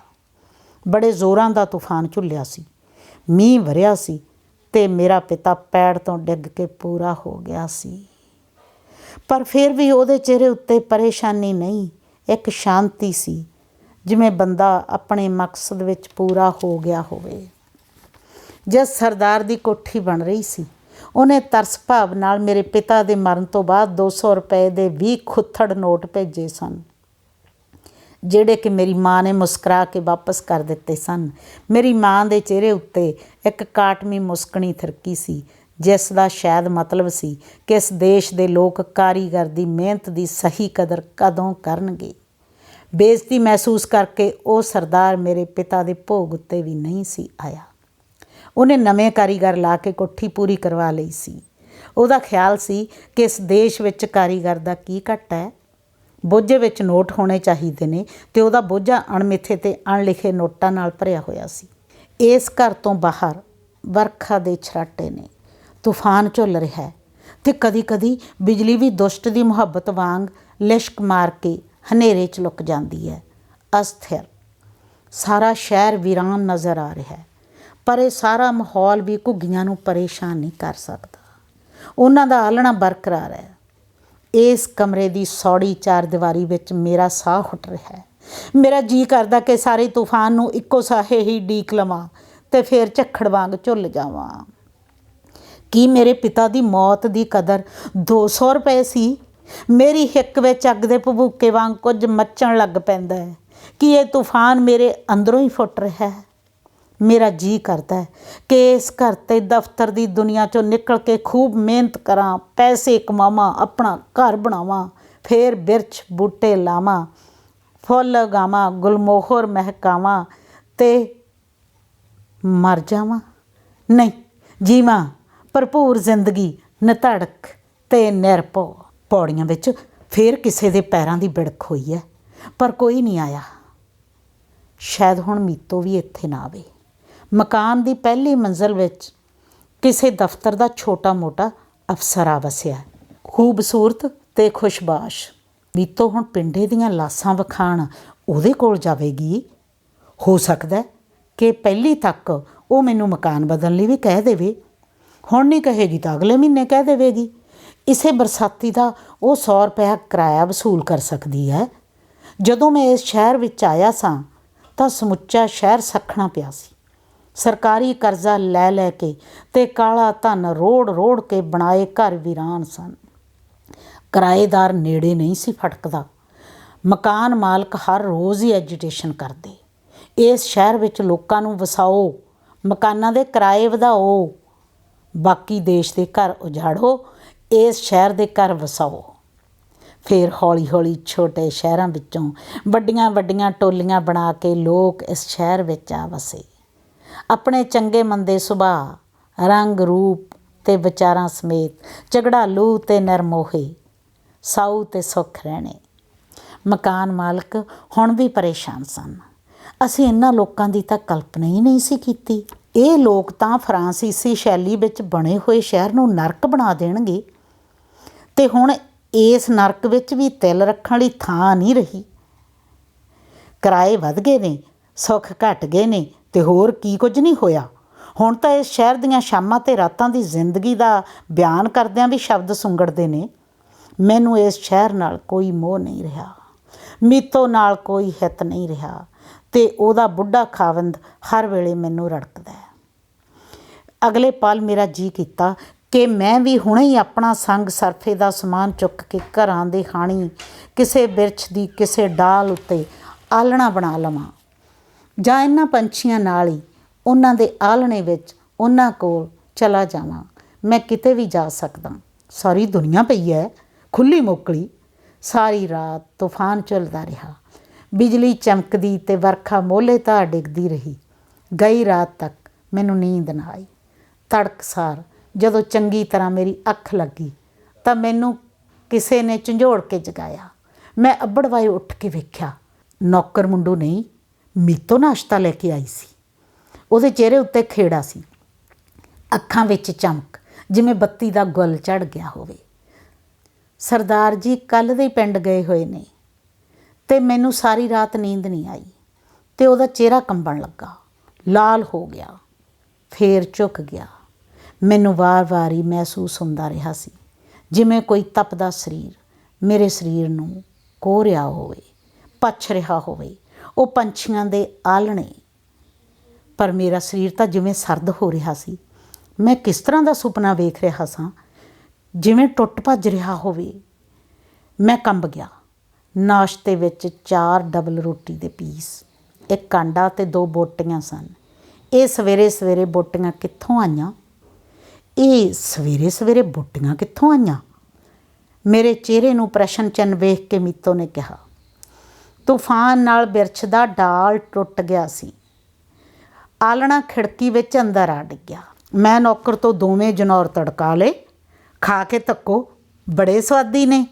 [SPEAKER 1] ਬੜੇ ਜ਼ੋਰਾਂ ਦਾ ਤੂਫਾਨ ਝੁੱਲਿਆ ਸੀ। ਮੀਂਹ ਵਰਿਆ ਸੀ ਤੇ ਮੇਰਾ ਪਿਤਾ ਪੈੜ ਤੋਂ ਡਿੱਗ ਕੇ ਪੂਰਾ ਹੋ ਗਿਆ ਸੀ। ਪਰ ਫਿਰ ਵੀ ਉਹਦੇ ਚਿਹਰੇ ਉੱਤੇ ਪਰੇਸ਼ਾਨੀ ਨਹੀਂ, ਇੱਕ ਸ਼ਾਂਤੀ ਸੀ, ਜਿਵੇਂ ਬੰਦਾ ਆਪਣੇ ਮਕਸਦ ਵਿੱਚ ਪੂਰਾ ਹੋ ਗਿਆ ਹੋਵੇ। ਜਦ ਸਰਦਾਰ ਦੀ ਕੋਠੀ ਬਣ ਰਹੀ ਸੀ, ਉਹਨੇ ਤਰਸ ਭਾਵ ਨਾਲ ਮੇਰੇ ਪਿਤਾ ਦੇ ਮਰਨ ਤੋਂ ਬਾਅਦ 200 ਰੁਪਏ ਦੇ 20 ਖੁੱਥੜ ਨੋਟ ਭੇਜੇ ਸਨ, ਜਿਹੜੇ ਕਿ ਮੇਰੀ ਮਾਂ ਨੇ ਮੁਸਕਰਾ ਕੇ ਵਾਪਸ ਕਰ ਦਿੱਤੇ ਸਨ। ਮੇਰੀ ਮਾਂ ਦੇ ਚਿਹਰੇ ਉੱਤੇ ਇੱਕ ਕਾਟਮੀ ਮੁਸਕਣੀ ਥਰਕੀ ਸੀ, ਜਿਸ ਦਾ ਸ਼ਾਇਦ ਮਤਲਬ ਸੀ ਕਿ ਇਸ ਦੇਸ਼ ਦੇ ਲੋਕ ਕਾਰੀਗਰ ਦੀ ਮਿਹਨਤ ਦੀ ਸਹੀ ਕਦਰ ਕਦੋਂ ਕਰਨਗੇ। ਬੇਇੱਜ਼ਤੀ ਮਹਿਸੂਸ ਕਰਕੇ ਉਹ ਸਰਦਾਰ ਮੇਰੇ ਪਿਤਾ ਦੇ ਭੋਗ ਉੱਤੇ ਵੀ ਨਹੀਂ ਸੀ ਆਇਆ। ਉਹਨੇ ਨਵੇਂ ਕਾਰੀਗਰ ਲਾ ਕੇ ਕੋਠੀ ਪੂਰੀ ਕਰਵਾ ਲਈ ਸੀ। ਉਹਦਾ ਖਿਆਲ ਸੀ ਕਿ ਇਸ ਦੇਸ਼ ਵਿੱਚ ਕਾਰੀਗਰ ਦਾ ਕੀ ਘਟ ਹੈ। ਬੋਝੇ ਵਿੱਚ ਨੋਟ ਹੋਣੇ ਚਾਹੀਦੇ ਨੇ ਤੇ ਉਹਦਾ ਬੋਝਾ ਅਣਮਿੱਥੇ ਤੇ ਅਣਲਿਖੇ ਨੋਟਾਂ ਨਾਲ ਭਰਿਆ ਹੋਇਆ ਸੀ। ਇਸ ਘਰ ਤੋਂ ਬਾਹਰ ਵਰਖਾ ਦੇ ਛਰਾਟੇ ਨੇ। ਤੂਫਾਨ ਝੁੱਲ ਰਿਹਾ ਹੈ ਤੇ ਕਦੀ-ਕਦੀ ਬਿਜਲੀ ਵੀ ਦੁਸ਼ਟ ਦੀ ਮੁਹੱਬਤ ਵਾਂਗ ਲਿਸ਼ਕ ਮਾਰ ਕੇ ਹਨੇਰੇ 'ਚ ਲੁਕ ਜਾਂਦੀ ਹੈ। ਅਸਥਿਰ। ਸਾਰਾ ਸ਼ਹਿਰ ਵੀਰਾਨ ਨਜ਼ਰ ਆ ਰਿਹਾ ਹੈ। ਪਰ ਇਹ ਸਾਰਾ ਮਾਹੌਲ ਵੀ ਘੁੱਗੀਆਂ ਨੂੰ ਪਰੇਸ਼ਾਨ ਨਹੀਂ ਕਰ ਸਕਦਾ। ਉਹਨਾਂ ਦਾ ਆਲਣਾ ਬਰਕਰਾਰ ਹੈ। ਇਸ ਕਮਰੇ ਦੀ ਸੌੜੀ ਚਾਰ ਦੀਵਾਰੀ ਵਿੱਚ ਮੇਰਾ ਸਾਹ ਘੁੱਟ ਰਿਹਾ ਹੈ। ਮੇਰਾ ਜੀ ਕਰਦਾ ਕਿ ਸਾਰੇ ਤੂਫਾਨ ਨੂੰ ਇੱਕੋ ਸਾਹੇ ਹੀ ਡੀਕ ਲਵਾਂ ਤੇ ਫਿਰ ਝੱਖੜ ਵਾਂਗ ਝੁੱਲ ਜਾਵਾਂ। ਕੀ ਮੇਰੇ ਪਿਤਾ ਦੀ ਮੌਤ ਦੀ ਕਦਰ 200 ਰੁਪਏ ਸੀ? ਮੇਰੀ ਹਿੱਕ ਵਿੱਚ ਅੱਗ ਦੇ ਭਬੂਕੇ ਵਾਂਗ ਕੁਝ ਮੱਚਣ ਲੱਗ ਪੈਂਦਾ ਹੈ। ਕਿ ਇਹ ਤੂਫਾਨ ਮੇਰੇ ਅੰਦਰੋਂ ਹੀ ਫੁੱਟ ਰਿਹਾ ਹੈ? ਮੇਰਾ ਜੀ ਕਰਦਾ ਕਿ ਇਸ ਘਰ ਤੇ ਦਫ਼ਤਰ ਦੀ ਦੁਨੀਆ ਚੋਂ ਨਿਕਲ ਕੇ ਖੂਬ ਮਿਹਨਤ ਕਰਾਂ, ਪੈਸੇ ਕਮਾਵਾਂ, ਆਪਣਾ ਘਰ ਬਣਾਵਾਂ, ਫੇਰ ਬਿਰਛ ਬੂਟੇ ਲਾਵਾਂ, ਫੁੱਲ ਲਗਾਵਾਂ ਗੁਲਮੋਹਰ ਮਹਿਕਾਵਾਂ ਤੇ ਮਰ ਜਾਵਾਂ। ਨਹੀਂ, ਜੀਵਾਂ, ਭਰਪੂਰ ਜ਼ਿੰਦਗੀ ਨਿਧੜਕ ਤੇ ਨਿਰਭਉ। ਪੌੜੀਆਂ ਵਿੱਚ ਫੇਰ ਕਿਸੇ ਦੇ ਪੈਰਾਂ ਦੀ ਬਿੜਕ ਹੋਈ ਹੈ, ਪਰ ਕੋਈ ਨਹੀਂ ਆਇਆ। ਸ਼ਾਇਦ ਹੁਣ ਮੀਤੋ ਵੀ ਇੱਥੇ ਨਾ ਆਵੇ। ਮਕਾਨ ਦੀ ਪਹਿਲੀ ਮੰਜ਼ਲ ਵਿੱਚ ਕਿਸੇ ਦਫ਼ਤਰ ਦਾ ਛੋਟਾ-ਮੋਟਾ ਅਫਸਰਾ ਵਸਿਆ ਖੂਬਸੂਰਤ ਤੇ ਖੁਸ਼ਬਾਸ਼। ਮੀਤੋ ਹੁਣ ਪਿੰਡੇ ਦੀਆਂ ਲਾਸਾਂ ਵਿਖਾਣ ਉਹਦੇ ਕੋਲ ਜਾਵੇਗੀ? ਹੋ ਸਕਦਾ ਕਿ ਪਹਿਲੀ ਤੱਕ ਉਹ ਮੈਨੂੰ ਮਕਾਨ ਬਦਲਣ ਲਈ ਵੀ ਕਹਿ ਦੇਵੇ। ਹੁਣ ਨਹੀਂ ਕਹੇਗੀ ਤਾਂ ਅਗਲੇ ਮਹੀਨੇ ਕਹਿ ਦੇਵੇਗੀ। ਇਸੇ ਬਰਸਾਤੀ ਦਾ ਉਹ 100 ਰੁਪਇਆ ਕਿਰਾਇਆ ਵਸੂਲ ਕਰ ਸਕਦੀ ਹੈ। ਜਦੋਂ ਮੈਂ ਇਸ ਸ਼ਹਿਰ ਵਿੱਚ ਆਇਆ ਸਾਂ ਤਾਂ ਸਮੁੱਚਾ ਸ਼ਹਿਰ ਸਖਣਾ ਪਿਆ ਸੀ। ਸਰਕਾਰੀ ਕਰਜ਼ਾ ਲੈ ਲੈ ਕੇ ਤੇ ਕਾਲਾ ਧਨ ਰੋੜ ਰੋੜ ਕੇ ਬਣਾਏ ਘਰ ਵੀਰਾਨ ਸਨ। ਕਿਰਾਏਦਾਰ ਨੇੜੇ ਨਹੀਂ ਸੀ ਫਟਕਦਾ। ਮਕਾਨ ਮਾਲਕ ਹਰ ਰੋਜ਼ ਹੀ ਐਜੀਟੇਸ਼ਨ ਕਰਦੇ। ਇਸ ਸ਼ਹਿਰ ਵਿੱਚ ਲੋਕਾਂ ਨੂੰ ਵਸਾਓ, ਮਕਾਨਾਂ ਦੇ ਕਿਰਾਏ ਵਧਾਓ, ਬਾਕੀ ਦੇਸ਼ ਦੇ ਘਰ ਉਜਾੜੋ, ਇਸ ਸ਼ਹਿਰ ਦੇ ਘਰ ਵਸਾਓ। ਫਿਰ ਹੌਲੀ-ਹੌਲੀ ਛੋਟੇ ਸ਼ਹਿਰਾਂ ਵਿੱਚੋਂ ਵੱਡੀਆਂ-ਵੱਡੀਆਂ ਟੋਲੀਆਂ ਬਣਾ ਕੇ ਲੋਕ ਇਸ ਸ਼ਹਿਰ ਵਿੱਚ ਆ ਵਸੇ। ਆਪਣੇ ਚੰਗੇ ਮੰਦੇ ਸੁਭਾਅ, ਰੰਗ ਰੂਪ ਤੇ ਵਿਚਾਰਾਂ ਸਮੇਤ ਝਗੜਾਲੂ ਤੇ ਨਰਮੋਹੇ, ਸਾਊ ਤੇ ਸੁਖ ਰਹਿਣੇ। ਮਕਾਨ ਮਾਲਕ ਹੁਣ ਵੀ ਪਰੇਸ਼ਾਨ ਸਨ। ਅਸੀਂ ਇਹਨਾਂ ਲੋਕਾਂ ਦੀ ਤਾਂ ਕਲਪਨਾ ਹੀ ਨਹੀਂ ਸੀ ਕੀਤੀ। ਇਹ ਲੋਕ ਤਾਂ ਫਰਾਂਸੀਸੀ ਸ਼ੈਲੀ ਵਿੱਚ ਬਣੇ ਹੋਏ ਸ਼ਹਿਰ ਨੂੰ ਨਰਕ ਬਣਾ ਦੇਣਗੇ। ਤੇ ਹੁਣ ਇਸ ਨਰਕ ਵਿੱਚ ਵੀ ਤਿਲ ਰੱਖਣ ਵਾਲੀ ਥਾਂ ਨਹੀਂ ਰਹੀ। ਕਿਰਾਏ ਵੱਧ ਗਏ ਨੇ, ਸੁੱਖ ਘਟ ਗਏ ਨੇ ਤੇ ਹੋਰ ਕੀ ਕੁਝ ਨਹੀਂ ਹੋਇਆ। ਹੁਣ ਤਾਂ ਇਸ ਸ਼ਹਿਰ ਦੀਆਂ ਸ਼ਾਮਾਂ ਤੇ ਰਾਤਾਂ ਦੀ ਜ਼ਿੰਦਗੀ ਦਾ ਬਿਆਨ ਕਰਦਿਆਂ ਵੀ ਸ਼ਬਦ ਸੁੰਗੜਦੇ ਨੇ। ਮੈਨੂੰ ਇਸ ਸ਼ਹਿਰ ਨਾਲ ਕੋਈ ਮੋਹ ਨਹੀਂ ਰਿਹਾ। ਮੀਤੋ ਨਾਲ ਕੋਈ ਹਿੱਤ ਨਹੀਂ ਰਿਹਾ ਤੇ ਉਹਦਾ ਬੁੱਢਾ ਖਾਵੰਦ ਹਰ ਵੇਲੇ ਮੈਨੂੰ ਰੜਕਦਾ ਹੈ। ਅਗਲੇ ਪਲ ਮੇਰਾ ਜੀ ਕੀਤਾ ਕਿ ਮੈਂ ਵੀ ਹੁਣੇ ਹੀ ਆਪਣਾ ਸੰਗ ਸਰਫੇ ਦਾ ਸਮਾਨ ਚੁੱਕ ਕੇ ਘਰਾਂ ਦੇ ਖਾਣੀ ਕਿਸੇ ਬਿਰਛ ਦੀ ਕਿਸੇ ਡਾਲ ਉੱਤੇ ਆਲਣਾ ਬਣਾ ਲਵਾਂ। ਜਾਂ ਇਹਨਾਂ ਪੰਛੀਆਂ ਨਾਲ ਹੀ ਉਹਨਾਂ ਦੇ ਆਲਣੇ ਵਿੱਚ ਉਹਨਾਂ ਕੋਲ ਚਲਾ ਜਾਵਾਂ। ਮੈਂ ਕਿਤੇ ਵੀ ਜਾ ਸਕਦਾ। ਸਾਰੀ ਦੁਨੀਆ ਪਈ ਹੈ ਖੁੱਲੀ ਮੋਕਲੀ। ਸਾਰੀ ਰਾਤ ਤੂਫਾਨ ਚੱਲਦਾ ਰਿਹਾ। ਬਿਜਲੀ ਚਮਕਦੀ ਤੇ ਵਰਖਾ ਮੋਲੇ ਧਾਰ ਡਿੱਗਦੀ ਰਹੀ। ਗਈ ਰਾਤ ਤੱਕ ਮੈਨੂੰ ਨੀਂਦ ਨਾ ਆਈ। ਤੜਕਸਾਰ ਜਦੋਂ ਚੰਗੀ ਤਰ੍ਹਾਂ ਮੇਰੀ ਅੱਖ ਲੱਗੀ, ਤਾਂ ਮੈਨੂੰ ਕਿਸੇ ਨੇ ਝੰਜੋੜ ਕੇ ਜਗਾਇਆ। ਮੈਂ ਅੱਬੜਵਾਏ ਉੱਠ ਕੇ ਵੇਖਿਆ, ਨੌਕਰ ਮੁੰਡੂ ਨਹੀਂ ਮੀਤੋਂ ਨਾਸ਼ਤਾ ਲੈ ਕੇ ਆਈ ਸੀ। ਉਹਦੇ ਚਿਹਰੇ ਉੱਤੇ ਖੇੜਾ ਸੀ। ਅੱਖਾਂ ਵਿੱਚ ਚਮਕ, ਜਿਵੇਂ ਬੱਤੀ ਦਾ ਗੁੱਲ ਚੜ ਗਿਆ ਹੋਵੇ। ਸਰਦਾਰ ਜੀ ਕੱਲ ਦੇ ਪਿੰਡ ਗਏ ਹੋਏ ਨੇ ਤੇ ਮੈਨੂੰ ਸਾਰੀ ਰਾਤ ਨੀਂਦ ਨਹੀਂ ਆਈ ਤੇ ਉਹਦਾ ਚਿਹਰਾ ਕੰਬਣ ਲੱਗਾ। ਲਾਲ ਹੋ ਗਿਆ, ਫੇਰ ਝੁਕ ਗਿਆ। ਮੈਨੂੰ ਵਾਰ-ਵਾਰ ਹੀ ਮਹਿਸੂਸ ਹੁੰਦਾ ਰਿਹਾ ਸੀ, ਜਿਵੇਂ ਕੋਈ ਤਪਦਾ ਸਰੀਰ ਮੇਰੇ ਸਰੀਰ ਨੂੰ ਕੋਹ ਰਿਹਾ ਹੋਵੇ, ਪਛ ਰਿਹਾ ਹੋਵੇ ਉਹ ਪੰਛੀਆਂ ਦੇ ਆਲਣੇ ਪਰ ਮੇਰਾ ਸਰੀਰ ਤਾਂ ਜਿਵੇਂ ਸਰਦ ਹੋ ਰਿਹਾ ਸੀ। ਮੈਂ ਕਿਸ ਤਰ੍ਹਾਂ ਦਾ ਸੁਪਨਾ ਵੇਖ ਰਿਹਾ ਸਾਂ? ਜਿਵੇਂ ਟੁੱਟ ਭੱਜ ਰਿਹਾ ਹੋਵੇ। ਮੈਂ ਕੰਬ ਗਿਆ। ਨਾਸ਼ਤੇ ਵਿੱਚ ਚਾਰ ਡਬਲ ਰੋਟੀ ਦੇ ਪੀਸ, ਇੱਕ ਕਾਂਡਾ ਤੇ ਦੋ ਬੋਟੀਆਂ ਸਨ। ਇਹ ਸਵੇਰੇ ਸਵੇਰੇ ਬੋਟੀਆਂ ਕਿੱਥੋਂ ਆਈਆਂ? ਇਹ ਸਵੇਰੇ ਸਵੇਰੇ ਬੋਟੀਆਂ ਕਿੱਥੋਂ ਆਈਆਂ? ਮੇਰੇ ਚਿਹਰੇ ਨੂੰ ਪ੍ਰਸ਼ਨ ਚਿੰਨ੍ਹ ਵੇਖ ਕੇ ਮੀਤੋ ਨੇ ਕਿਹਾ ਤੂਫਾਨ ਨਾਲ ਬਿਰਛ ਦਾ ਡਾਲ ਟੁੱਟ ਗਿਆ ਸੀ। ਆਲਣਾ ਖਿੜਕੀ ਵਿੱਚ ਅੰਦਰ ਆ ਡਿੱਗਿਆ। ਮੈਂ ਨੌਕਰ ਤੋਂ ਦੋਵੇਂ ਜਨੌਰ ਤੜਕਾ ਲਏ। ਖਾ ਕੇ ਤੱਕੋ ਬੜੇ ਸਵਾਦੀ ਨੇ।